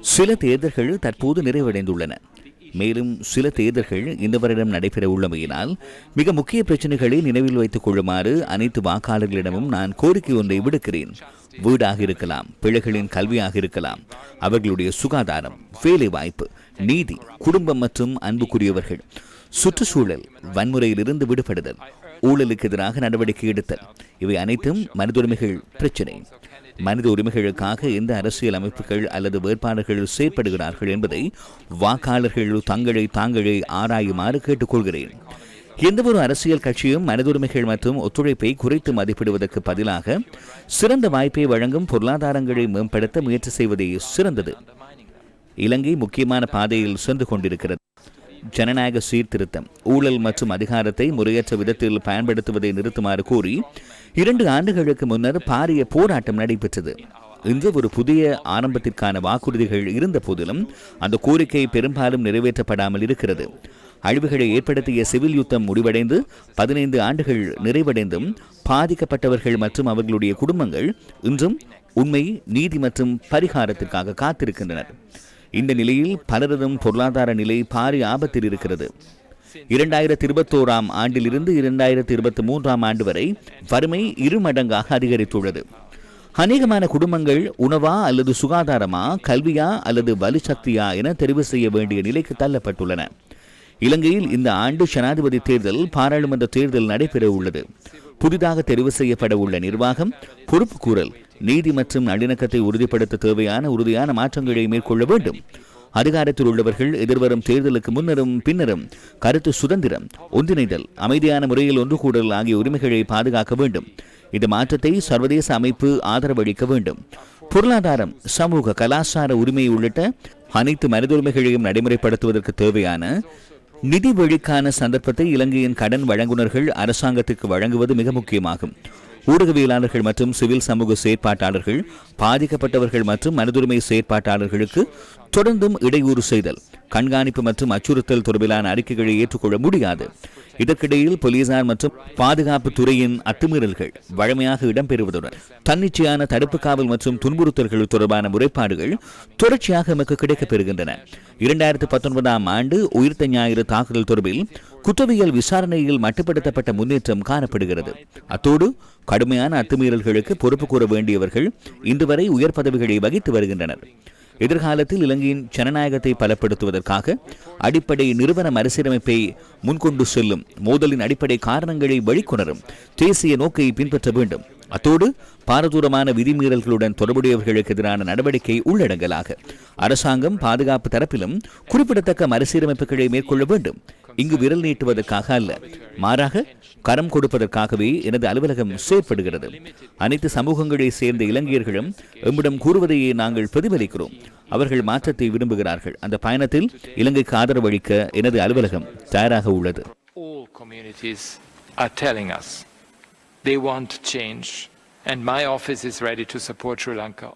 சில தேர்தல்கள் தற்போது நிறைவடைந்துள்ளன. மேலும் சில தேர்தல்கள் இந்த வருடம் நடைபெற உள்ளமையினால் மிக முக்கிய பிரச்சனைகளை நினைவில் வைத்துக் கொள்ளுமாறு அனைத்து வாக்காளர்களிடமும் நான் கோரிக்கை ஒன்றை விடுக்கிறேன். வீடாக இருக்கலாம் பிள்ளைகளின் கல்வியாக இருக்கலாம் அவர்களுடைய சுகாதாரம் வேலை வாய்ப்பு நீதி குடும்பம் மற்றும் அன்புக்குரியவர்கள் சுற்றுச்சூழல் வன்முறையிலிருந்து விடுபடுதல் ஊழலுக்கு எதிராக நடவடிக்கை எடுத்தல். இவை அனைத்தும் மனித உரிமைகள் பிரச்சினை. மனித உரிமைகளுக்காக எந்த அரசியல் அமைப்புகள் அல்லது வேட்பாளர்கள் செயற்படுகிறார்கள் என்பதை வாக்காளர்கள் தங்களை தாங்களே ஆராயுமாறு கேட்டுக்கொள்கிறேன். எந்தவொரு அரசியல் கட்சியும் மனித உரிமைகள் மற்றும் ஒத்துழைப்பை குறைத்து மதிப்பிடுவதற்கு பதிலாக சிறந்த வாய்ப்பை வழங்கும் பொருளாதாரங்களை மேம்படுத்த முயற்சி செய்வதே சிறந்தது. இலங்கை முக்கியமான பாதையில் சென்று கொண்டிருக்கிறது. ஜனநாயக சீர்திருத்தம். ஊழல் மற்றும் அதிகாரத்தை முறையற்ற விதத்தில் பயன்படுத்துவதை நிறுத்துமாறு கூறி இரண்டு ஆண்டுகளுக்கு முன்னர் பாரிய போராட்டம் நடைபெற்றது. இன்று ஒரு புதிய ஆரம்பத்திற்கான வாக்குறுதிகள் இருந்த போதிலும் அந்த கோரிக்கை பெரும்பாலும் நிறைவேற்றப்படாமல் இருக்கிறது. அழிவுகளை ஏற்படுத்திய சிவில் யுத்தம் முடிவடைந்து பதினைந்து ஆண்டுகள் நிறைவடைந்தும் பாதிக்கப்பட்டவர்கள் மற்றும் அவர்களுடைய குடும்பங்கள் இன்றும் உண்மை நீதி மற்றும் பரிகாரத்திற்காக காத்திருக்கின்றனர். இந்த நிலையில் பலரதும் பொருளாதார நிலை பாரி ஆபத்தில் இருக்கிறது. இரண்டாயிரத்தி இருபத்தோராம் ஆண்டிலிருந்து இரண்டாயிரத்தி இருபத்தி மூன்றாம் ஆண்டு வரை வறுமை இரு மடங்காக அதிகரித்துள்ளது. அநேகமான குடும்பங்கள் உணவா அல்லது சுகாதாரமா கல்வியா அல்லது வலுசக்தியா என தெரிவு செய்ய வேண்டிய நிலைக்கு தள்ளப்பட்டுள்ளன. இலங்கையில் இந்த ஆண்டு ஜனாதிபதி தேர்தல் பாராளுமன்ற தேர்தல் நடைபெற உள்ளது. புதிதாக தெரிவு செய்யப்பட உள்ள நிர்வாகம் பொறுப்பு கூறல் நீதி மற்றும் நல்லிணக்கத்தை உறுதிப்படுத்த தேவையான உறுதியான மாற்றங்களை மேற்கொள்ள வேண்டும். அதிகாரத்தில் உள்ளவர்கள் எதிர்வரும் தேர்தலுக்கு முன்னரும் பின்னரும் கருத்து சுதந்திரம் ஒன்றிணைதல் அமைதியான முறையில் ஒன்று கூடல் ஆகிய உரிமைகளை பாதுகாக்க வேண்டும். இந்த மாற்றத்தை சர்வதேச அமைப்பு ஆதரவளிக்க வேண்டும். பொருளாதாரம் சமூக கலாச்சார உரிமை உள்ளிட்ட அனைத்து மனித உரிமைகளையும் நடைமுறைப்படுத்துவதற்கு தேவையான நிதி வழிக்கான சந்தர்ப்பத்தை இலங்கையின் கடன் வழங்குனர்கள் அரசாங்கத்திற்கு வழங்குவது மிக முக்கியமாகும். ஊடகவியலாளர்கள் மற்றும் சிவில் சமூக செயற்பாட்டாளர்கள் பாதிக்கப்பட்டவர்கள் மற்றும் மனதுரிமை செயற்பாட்டாளர்களுக்கு தொடர்ந்தும் இடையூறு செய்தல் கண்காணிப்பு மற்றும் அச்சுறுத்தல் தொடர்பிலான அறிக்கைகளை ஏற்றுக்கொள்ள முடியாது. இதற்கிடையில் போலீசார் மற்றும் பாதுகாப்பு துறையின் அத்துமீறல்கள் வழமையாக இடம்பெறுவதுடன் தன்னிச்சையான தடுப்பு காவல் மற்றும் துன்புறுத்தல்கள் தொடர்பான முறைப்பாடுகள் தொடர்ச்சியாக எமக்கு கிடைக்கப் பெறுகின்றன இரண்டாயிரத்தி பத்தொன்பதாம் ஆண்டு உயிர்த்த ஞாயிறு தாக்குதல் தொடர்பில் குற்றவியல் விசாரணையில் மட்டுப்படுத்தப்பட்ட முன்னேற்றம் காணப்படுகிறது. அத்தோடு கடுமையான அத்துமீறல்களுக்கு பொறுப்பு கூற வேண்டியவர்கள் இன்று வரை உயர் பதவிகளை வகித்து வருகின்றனர். எதிர்காலத்தில் இலங்கையின் ஜனநாயகத்தை பலப்படுத்துவதற்காக அடிப்படை நிறுவன மறுசீரமைப்பை முன்கொண்டு செல்லும் மோதலின் அடிப்படை காரணங்களை வழிகொணரும் தேசிய நோக்கை பின்பற்ற வேண்டும். அத்தோடு பாரதூரமான விதிமீறல்களுடன் தொடர்புடையவர்களுக்கு எதிரான நடவடிக்கை உள்ளடங்கலாக. அரசாங்கம் பாதுகாப்பு தரப்பிலும் குறிப்பிடத்தக்க மறுசீரமைப்புகளை மேற்கொள்ள வேண்டும். இங்கு விரல் நீட்டுவதற்காக அல்ல. மாறாக கரம் கொடுப்பதற்காகவே எனது அலுவலகம் செயற்படுகிறது. அனைத்து சமூகங்களை சேர்ந்த இலங்கையர்களும் எம்மிடம் கூறுவதையே நாங்கள் பிரதிபலிக்கிறோம். அவர்கள் மாற்றத்தை விரும்புகிறார்கள். அந்த பயணத்தில் இலங்கைக்கு ஆதரவளிக்க எனது அலுவலகம் தயாராக உள்ளது. They want change, and my office is ready to support Sri Lanka.